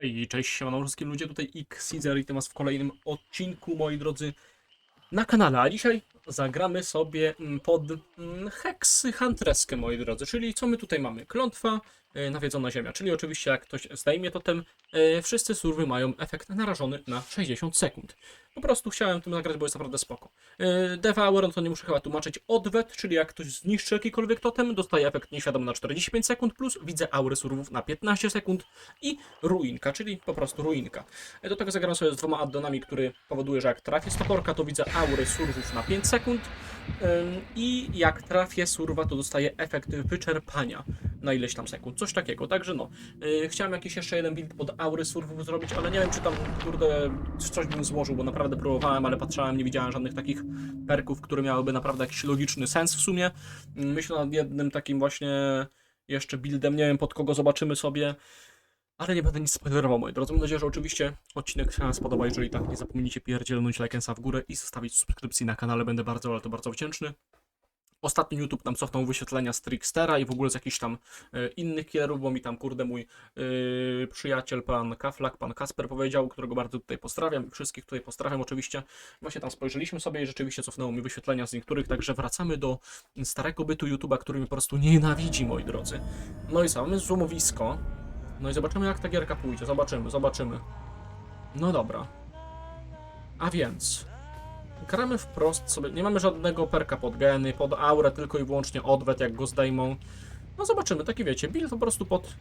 Hej, cześć, siemano wszystkie ludzie, tutaj Xezer i to was w kolejnym odcinku, moi drodzy, na kanale. A dzisiaj zagramy sobie mm, pod mm, Heksy Huntreskę, moi drodzy, czyli co my tutaj mamy? Klątwa, e, nawiedzona ziemia, czyli oczywiście jak ktoś zdejmie totem, e, wszyscy surwy mają efekt narażony na 60 sekund. Po prostu chciałem tym nagrać, bo jest naprawdę spoko. E, Devour, no to nie muszę chyba tłumaczyć, odwet, czyli jak ktoś zniszczy jakikolwiek totem, dostaje efekt nieświadomy na 45 sekund, plus widzę aury surwów na 15 sekund i ruinka, czyli po prostu ruinka. Do tego zagram sobie z dwoma addonami, który powoduje, że jak trafię stoporka, to widzę aury surwów na 5 sekund ym, i jak trafię surwa, to dostaję efekt wyczerpania na ileś tam sekund, coś takiego. Także no, yy, chciałem jakiś jeszcze jeden build pod aury surwów zrobić, ale nie wiem, czy tam, kurde, coś bym złożył, bo naprawdę próbowałem, ale patrzałem, nie widziałem żadnych takich perków, które miałyby naprawdę jakiś logiczny sens w sumie. Ym, Myślę nad jednym takim właśnie jeszcze buildem, nie wiem pod kogo zobaczymy sobie. Ale nie będę nic spoilerował, moi drodzy. Mam nadzieję, że oczywiście odcinek się spodoba. Jeżeli tak, nie zapomnijcie pierdzielnąć lajkensa w górę i zostawić subskrypcji na kanale. Będę bardzo, ale to bardzo wdzięczny. Ostatnio YouTube tam cofnął wyświetlenia z Trickstera i w ogóle z jakichś tam e, innych kierów, bo mi tam, kurde, mój e, przyjaciel, pan Kaflak, pan Kasper powiedział, którego bardzo tutaj pozdrawiam wszystkich tutaj pozdrawiam oczywiście. Właśnie tam spojrzeliśmy sobie i rzeczywiście cofnęło mi wyświetlenia z niektórych, także wracamy do starego bytu YouTube'a, który mi po prostu nienawidzi, moi drodzy. No i mamy złomowisko. No i zobaczymy jak ta gierka pójdzie. Zobaczymy, zobaczymy. No dobra. A więc. Gramy wprost sobie. Nie mamy żadnego perka pod geny, pod aurę, tylko i wyłącznie odwet, jak go zdejmą. No zobaczymy, taki wiecie, build po prostu pod.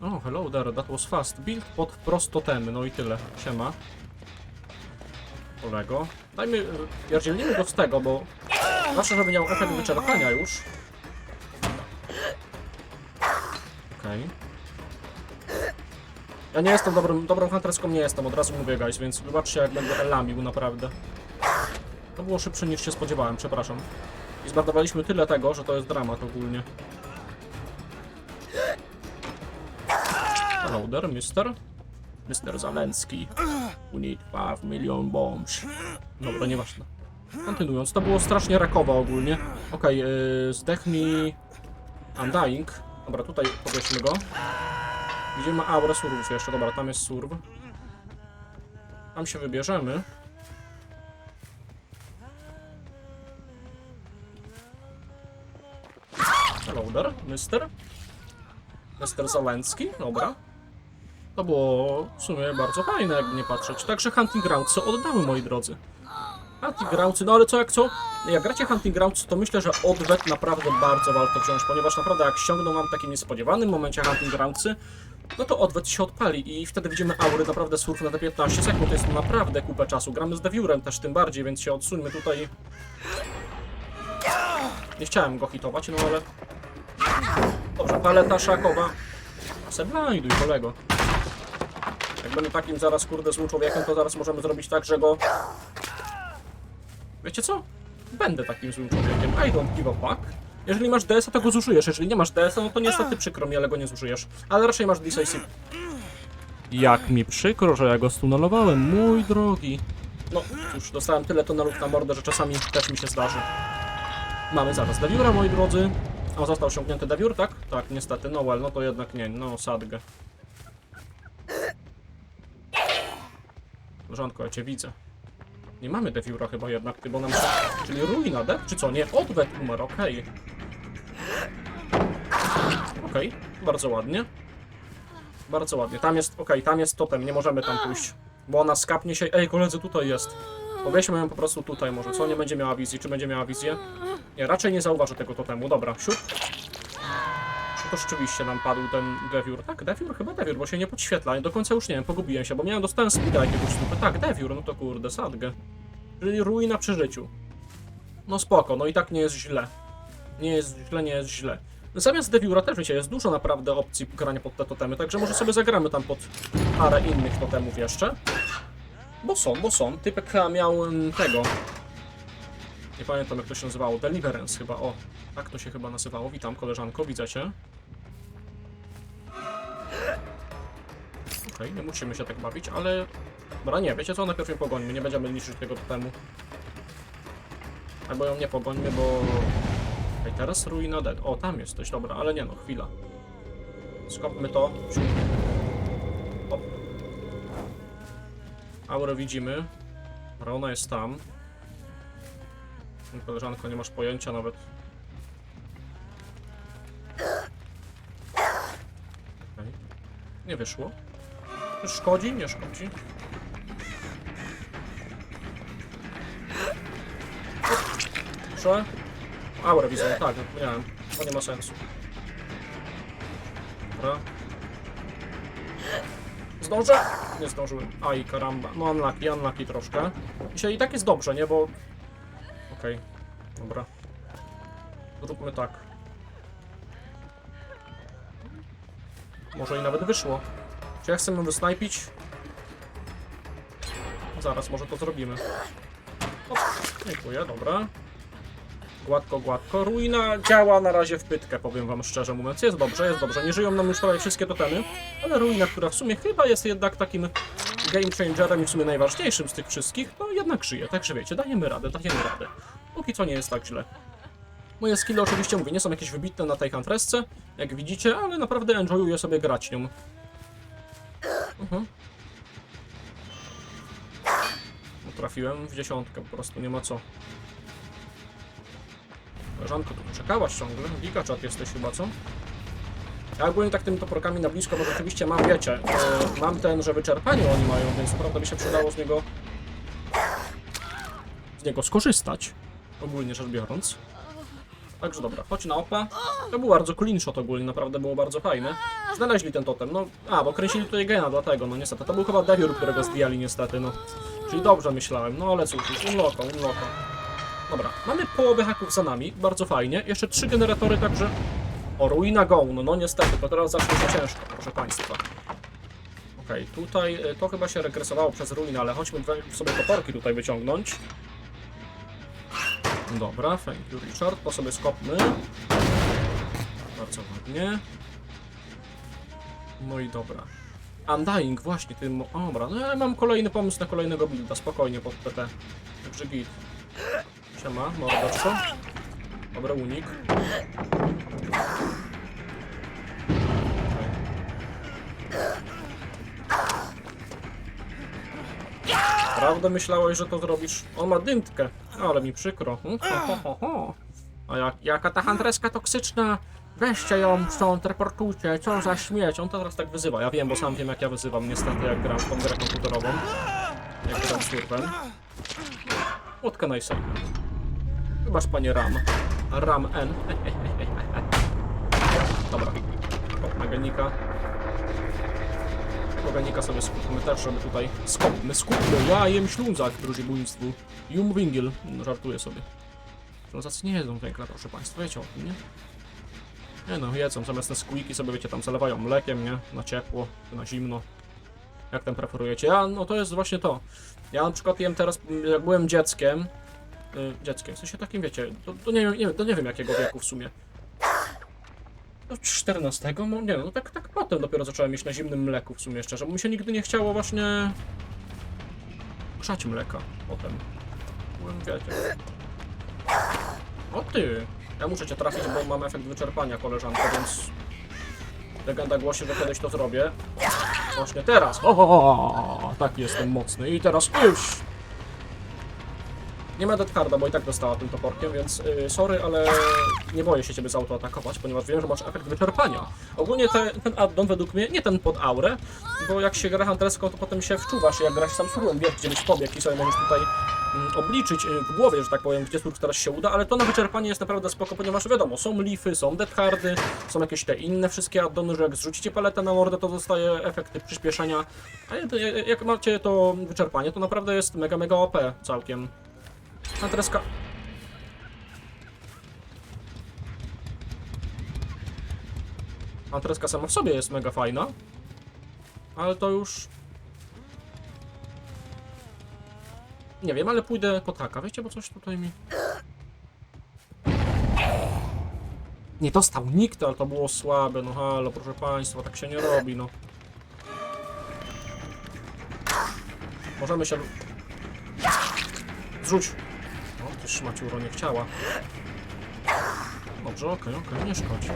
O, hello there, that was fast. Build pod wprost no i tyle. Siema. Kolego. Dajmy, pierdzielnijmy go z tego, bo zawsze, żeby miał efekt wyczerpania już. Okej. Ja nie jestem dobrym, dobrą hunterską, nie jestem, od razu mówię guys, więc wybaczcie jak będę lamił naprawdę. To było szybsze niż się spodziewałem, przepraszam. I zbardowaliśmy tyle tego, że to jest dramat ogólnie. Hello there, mister. Mr. Zaleński. We need 5 million bombs. Dobra, nieważne. Kontynuując, to było strasznie rakowo ogólnie. Okej, yy, zdechnij... Undying. Dobra, tutaj powiedzmy go. Widzimy aurę surwów jeszcze, dobra, tam jest surw. Tam się wybierzemy. Hello there, mister. Mister Załęcki, dobra. To było w sumie bardzo fajne, jakby nie patrzeć. Także Hunting Grounds oddały, moi drodzy. Hunting Grounds, no ale co jak co? Jak gracie Hunting Grounds, to myślę, że odwet naprawdę bardzo warto wziąć, ponieważ naprawdę jak ściągną wam w takim niespodziewanym momencie Hunting Groundsy, no to odwet się odpali i wtedy widzimy aury, naprawdę surf na te 15 sekund, to jest naprawdę kupę czasu. Gramy z Deviurem też tym bardziej, więc się odsuńmy tutaj. Nie chciałem go hitować, no ale... Dobrze, paleta szakowa. Seblajduj, kolego. Jak będę takim zaraz, kurde, złym człowiekiem, to zaraz możemy zrobić tak, że go... Wiecie co? Będę takim złym człowiekiem. I don't give a fuck. Jeżeli masz DS-a, to go zużyjesz. Jeżeli nie masz DS-a, no to niestety przykro mi, ale go nie zużyjesz. Ale raczej masz Decisive. Jak mi przykro, że ja go stunelowałem, mój drogi. No cóż, dostałem tyle tunelów na mordę, że czasami też mi się zdarzy. Mamy zaraz Deviura, moi drodzy. O, został osiągnięty Deviur, tak? Tak, niestety. No well, no to jednak nie. No, sadgę. W porządku, ja cię widzę. Nie mamy Deviura chyba jednak, bo nam. Czyli ruina, de? Czy co? Nie, odwet numer, okej. Okej, bardzo ładnie. Bardzo ładnie. Tam jest, okej, tam jest totem, nie możemy tam pójść. Bo ona skapnie się... Ej, koledzy, tutaj jest. Powieśmy ją po prostu tutaj może, co? Nie będzie miała wizji. Czy będzie miała wizję? Nie, raczej nie zauważy tego totemu. Dobra, siup. To rzeczywiście nam padł ten Deviur. Tak, Deviur? Chyba Deviur, bo się nie podświetla. Do końca już nie wiem, pogubiłem się, bo miałem, dostałem speeda jakiegoś stupy. Tak, Deviur, no to kurde, sadgę. Czyli ruina przy życiu. No spoko, no i tak nie jest źle. Nie jest źle, nie jest źle. Zamiast Deviura też wiecie, jest dużo naprawdę opcji grania pod te totemy, także może sobie zagramy tam pod parę innych totemów jeszcze. Bo są, bo są. Typek miał mm, tego. Nie pamiętam jak to się nazywało. Deliverance chyba, o. Tak to się chyba nazywało. Witam koleżanko, widzę cię. Okej, nie musimy się tak bawić, ale... Dobra, nie, wiecie co, najpierw ją pogońmy, nie będziemy niszczyć tego totemu. Albo ją nie pogońmy, bo... Okej, teraz ruina dead. O, tam jesteś, dobra, ale nie no, chwila. Skopmy to. Hop. Aurę widzimy. Dobra, ona jest tam. Koleżanko, nie masz pojęcia nawet. Nie wyszło. Szkodzi? Nie szkodzi. Proszę. Aurę widzę, tak, miałem. To nie ma sensu. Dobra. Zdążę? Nie zdążyłem. Aj, karamba. No unlucky, unlucky troszkę. Dzisiaj i tak jest dobrze, nie? Bo... Okej. Dobra. Zróbmy tak. Może i nawet wyszło. Czy ja chcę ją wysnajpić? Zaraz, może to zrobimy. O, dziękuję, dobra. Gładko, gładko. Ruina działa na razie w pytkę, powiem wam szczerze mówiąc. Jest dobrze, jest dobrze. Nie żyją nam już prawie wszystkie totemy, ale Ruina, która w sumie chyba jest jednak takim game changerem i w sumie najważniejszym z tych wszystkich, to jednak żyje. Także wiecie, dajemy radę, dajemy radę. Póki co nie jest tak źle. Moje skille oczywiście mówię, nie są jakieś wybitne na tej handresce, jak widzicie, ale naprawdę enjoyuję sobie grać nią. Mhm. Trafiłem w dziesiątkę, po prostu nie ma co. Żanko, tu czekałaś ciągle? Gigaczat jesteś chyba, co? Ja ogólnie tak tymi toporkami na blisko, bo rzeczywiście mam, wiecie, e, mam ten, że wyczerpanie oni mają, więc naprawdę by się przydało z niego z niego skorzystać, ogólnie rzecz biorąc. Także dobra, chodź na opa. To był bardzo clean shot ogólnie, naprawdę było bardzo fajne. Znaleźli ten totem, no, a, bo kręcili tutaj gena, dlatego, no niestety. To był chyba Deviur, którego zdjęli niestety, no. Czyli dobrze myślałem, no ale cóż, już unloko, unloko. Dobra, mamy połowę haków za nami, bardzo fajnie. Jeszcze trzy generatory, także... O, ruina go, no, no niestety, to teraz zacznie się ciężko, proszę Państwa. Okej, tutaj y, to chyba się regresowało przez ruinę, ale chodźmy sobie toporki tutaj wyciągnąć. Dobra, thank you Richard, to sobie skopmy. Bardzo ładnie. No i dobra. Undying, właśnie tym... Dobra, no ja mam kolejny pomysł na kolejnego builda, spokojnie pod PT. Także git. Siema, mordoczko. Dobra, unik. Prawda myślałeś, że to zrobisz? On ma dymtkę, ale mi przykro. Hmm, Ho, ho, ho, ho. A jak, jaka ta handreska toksyczna? Weźcie ją stąd, reportujcie, co za śmieć. On to teraz tak wyzywa. Ja wiem, bo sam wiem jak ja wyzywam niestety jak gram w tą grę komputerową. Jak gram surfem. What can I say? Chybaż panie Ram. Ram N. Dobra. Meganika. Meganika sobie skupmy też, żeby tutaj... Skopmy, skupmy! Ja jem ślunzak, drużybójstwu. Jum Wingiel. No, żartuję sobie. Ślązacy nie jedzą węgla, proszę państwa, wiecie o tym, nie? Nie no, jedzą, zamiast te squeaky sobie, wiecie, tam zalewają mlekiem, nie? Na ciepło, na zimno. Jak tam preferujecie? Ja, no to jest właśnie to. Ja na przykład jem teraz, jak byłem dzieckiem, y, dzieckiem, w sensie takim, wiecie, to, to, nie, nie, to nie wiem jakiego wieku w sumie. Do 14? No nie no, tak, tak potem dopiero zacząłem jeść na zimnym mleku w sumie szczerze, bo mi się nigdy nie chciało właśnie grzać mleka potem. Byłem, wiecie. O ty! Ja muszę cię trafić, bo mam efekt wyczerpania, koleżanko, więc... Legenda głosi, że kiedyś to zrobię. Właśnie teraz! O, tak jestem mocny. I teraz już! Nie ma deadcarda, bo i tak dostała tym toporkiem, więc y, sorry, ale nie boję się ciebie zautoatakować, ponieważ wiem, że masz efekt wyczerpania. Ogólnie te, ten addon według mnie, nie ten pod aurę, bo jak się gra hunterską, to potem się wczuwasz, jak grasz sam surłem, wiesz, gdzie byś pobiegł i sobie możesz tutaj mm, obliczyć y, w głowie, że tak powiem, gdzie surf teraz się uda, ale to na wyczerpanie jest naprawdę spoko, ponieważ wiadomo, są lify, są deadcardy, są jakieś te inne wszystkie addony, że jak zrzucicie paletę na mordę, to dostaje efekty przyspieszenia, a jak macie to wyczerpanie, to naprawdę jest mega, mega OP całkiem. Hunterska... Hunterska sama w sobie jest mega fajna, ale to już... Nie wiem, ale pójdę po taka, wiecie, bo coś tutaj mi... Nie dostał nikt, ale to było słabe, no halo, proszę państwa, tak się nie robi, no. Możemy się... Zrzuć! Ty szmaciuro nie chciała. Dobrze, okej, okej, nie szkodzi.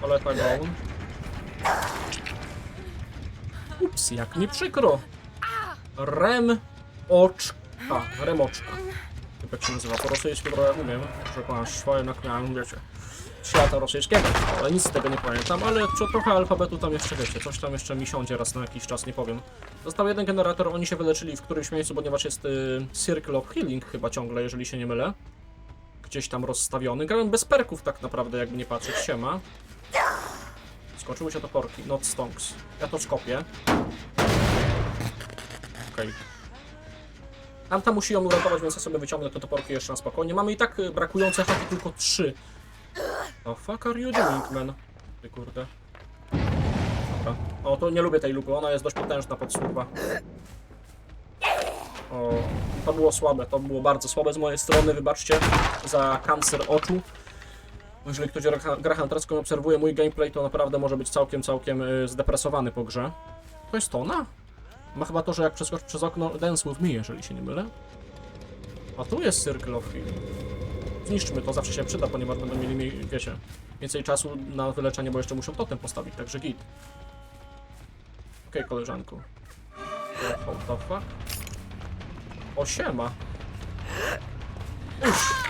Paleta gołn. Ups, jak mi przykro. Rem oczka. Remoczka. Jak się nazywa po rosyjsku, trochę umiem. Że masz swoje nakmiałem, wiecie. Świata rosyjskiego, ale nic z tego nie pamiętam, ale co trochę alfabetu tam jeszcze wiecie, coś tam jeszcze mi siądzie raz na jakiś czas, nie powiem. Został jeden generator, oni się wyleczyli w którymś miejscu, ponieważ jest y, Circle of Healing chyba ciągle, jeżeli się nie mylę. Gdzieś tam rozstawiony. Grałem bez perków tak naprawdę, jakby nie patrzeć, siema. Skończyły się toporki, not stonks. Ja to skopię. Okej. Tamta musi ją uratować, więc ja sobie wyciągnę te toporki jeszcze na spokojnie. Mamy i tak y, brakujące haki tylko trzy. The fuck are you doing, man? Ty kurde. Dobra. O, to nie lubię tej lupy, ona jest dość potężna podsłucha. O, to było słabe, to było bardzo słabe z mojej strony, wybaczcie za kancer oczu. Jeżeli ktoś gra- i obserwuje mój gameplay, to naprawdę może być całkiem, całkiem y, zdepresowany po grze. To jest ona? Ma chyba to, że jak przeskoczy przez okno Dance With Me, jeżeli się nie mylę. A tu jest Circle of Healing. Zniszczmy to, zawsze się przyda, ponieważ będą mieli, mi- wiecie, więcej czasu na wyleczenie, bo jeszcze muszą totem postawić, także git. Okej, koleżanku. What the fuck? O, siema. Uff.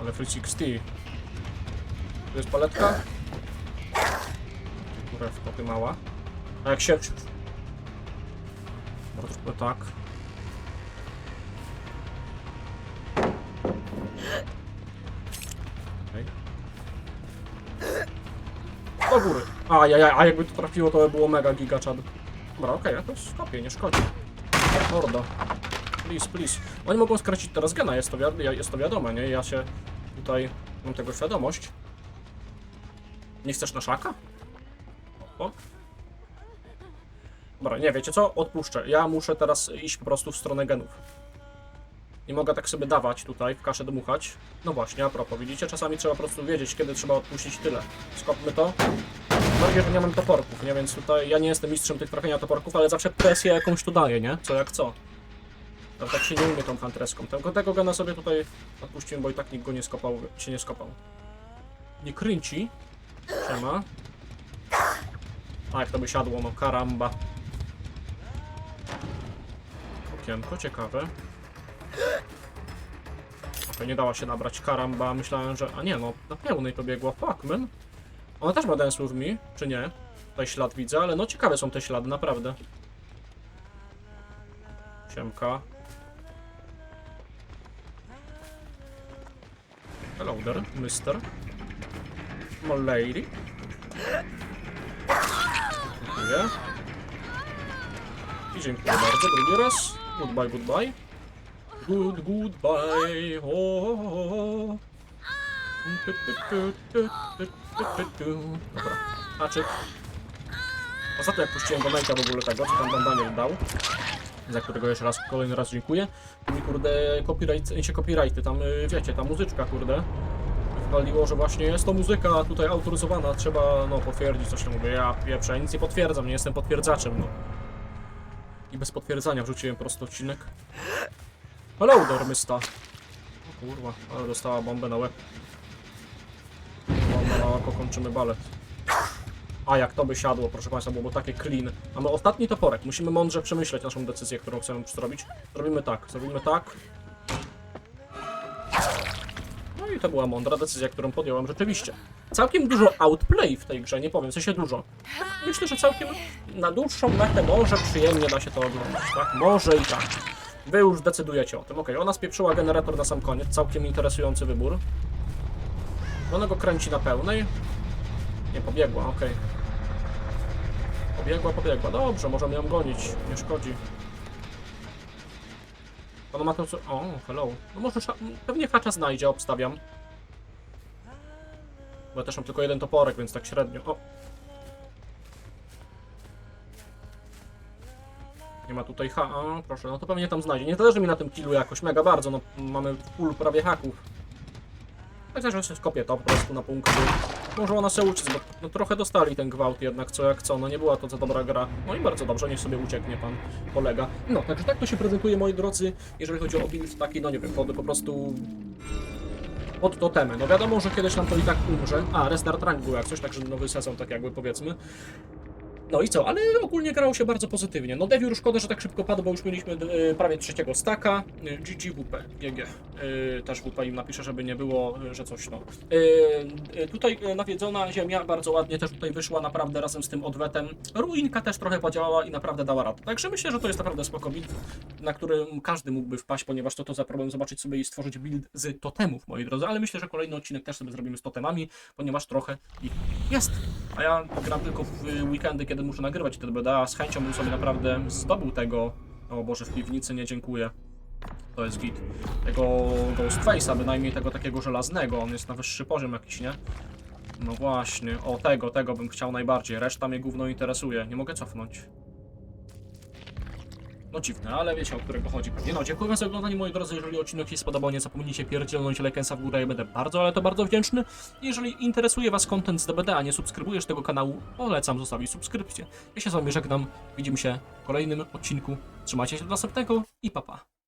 Ale free 60. Tu jest paletka. Kurew, kopy mała. A jak się... Zróbmy tak. Okej. Do góry. A, ja, ja, a jakby to trafiło, to by było mega gigaczad. Dobra, okej, ja to skopię, nie szkodzi. Mordo. Please, please. Oni mogą skracić teraz gena, jest to, wi- jest to wiadome, nie? Ja się tutaj mam tego świadomość. Nie chcesz na szaka? O. Dobra, nie, wiecie co? Odpuszczę. Ja muszę teraz iść po prostu w stronę genów. Nie mogę tak sobie dawać tutaj, w kaszę dmuchać. No właśnie, a propos, widzicie? Czasami trzeba po prostu wiedzieć, kiedy trzeba odpuścić tyle. Skopmy to. Bardziej, że nie mam toporków, nie? Więc tutaj ja nie jestem mistrzem tych trafienia toporków, ale zawsze presję jakąś tu daję, nie? Co jak co. Ale tak się nie umie tą hantreską. Tego, tego gena sobie tutaj odpuściłem, bo i tak nikt go nie skopał, się nie skopał. Nie kręci. Siema. A, jak to by siadło, no karamba. Okienko, ciekawe. Okej, nie dała się nabrać karamba. Myślałem, że... A nie, no, na pełnej to biegła. Fuck, man. Ona też ma Dance With Me, czy nie? Tutaj ślad widzę, ale no ciekawe są te ślady, naprawdę. Siemka. Hello there, mister. My lady. Dziękuję. I dziękuję bardzo, drugi raz. Goodbye, goodbye. Good, goodbye. O, o, o. Tu, tu. Dobra, haczyk. Ostatnio jak puściłem donata w ogóle tego, co tam Daniel dał, za którego jeszcze raz, kolejny raz dziękuję, mi kurde copyright, się copyrighty, tam y, wiecie, ta muzyczka kurde, wywaliło, że właśnie jest to muzyka tutaj autoryzowana, trzeba no potwierdzić coś tam mówię, ja pieprzę, nic nie potwierdzam, nie jestem potwierdzaczem, no. I bez potwierdzania wrzuciłem po prostu odcinek. Hello there, mysta. O kurwa, ale dostała bombę na łeb. Bomba na oko, kończymy balet. A jak to by siadło, proszę Państwa, byłoby takie clean. Mamy ostatni toporek, musimy mądrze przemyśleć naszą decyzję, którą chcemy zrobić. Zrobimy tak, zrobimy tak. To była mądra decyzja, którą podjąłem rzeczywiście. Całkiem dużo outplay w tej grze, nie powiem, w sensie dużo. Myślę, że całkiem na dłuższą metę może przyjemnie da się to oglądać, tak? Może i tak. Wy już decydujecie o tym. Okej, ona spieprzyła generator na sam koniec, całkiem interesujący wybór. Ona go kręci na pełnej. Nie, pobiegła, okej. Pobiegła, pobiegła. Dobrze, możemy ją gonić, nie szkodzi. Ona ma to. O, hello. No może pewnie hacza znajdzie, obstawiam. Bo ja też mam tylko jeden toporek, więc tak średnio. O! Nie ma tutaj ha... O, proszę, no to pewnie tam znajdzie. Nie zależy mi na tym killu jakoś mega bardzo, no mamy full prawie haków. Ja się skopię to po prostu na punkty. Może ona se uczy, bo no, trochę dostali ten gwałt jednak, co jak co, no nie była to za dobra gra. No i bardzo dobrze, niech sobie ucieknie pan kolega. No, także tak to się prezentuje, moi drodzy, jeżeli chodzi o build taki, no nie wiem, pod po prostu... Pod totemy. No wiadomo, że kiedyś nam to i tak umrze. A, restart rank był jak coś, także nowy sezon, tak jakby powiedzmy. No i co, ale ogólnie grało się bardzo pozytywnie. No Deviur szkoda, że tak szybko padł, bo już mieliśmy e, prawie trzeciego staka. E, GG WP, GG. E, też im napiszę, żeby nie było, e, że coś no. E, tutaj nawiedzona ziemia bardzo ładnie też tutaj wyszła, naprawdę razem z tym odwetem. Ruinka też trochę podziałała i naprawdę dała radę. Także myślę, że to jest naprawdę spoko build, na którym każdy mógłby wpaść, ponieważ to to za problem zobaczyć sobie i stworzyć build z totemów, moi drodzy. Ale myślę, że kolejny odcinek też sobie zrobimy z totemami, ponieważ trochę ich jest. A ja gram tylko w weekendy, kiedy muszę nagrywać te DBD, a z chęcią bym sobie naprawdę zdobył tego. O Boże, w piwnicy nie dziękuję. To jest git. Tego Ghostface'a, bynajmniej tego takiego żelaznego. On jest na wyższy poziom jakiś, nie? No właśnie, o tego, tego bym chciał najbardziej. Reszta mnie gówno interesuje. Nie mogę cofnąć. No dziwne, ale wiecie o którego chodzi pewnie. No dziękuję za oglądanie moi drodzy, jeżeli odcinek się spodobał, nie zapomnijcie pierdzielnąć lajkensa w górę, ja będę bardzo, ale to bardzo wdzięczny. Jeżeli interesuje was content z DBD, a nie subskrybujesz tego kanału, polecam zostawić subskrypcję. Ja się z wami żegnam, widzimy się w kolejnym odcinku. Trzymajcie się do następnego i papa. Pa.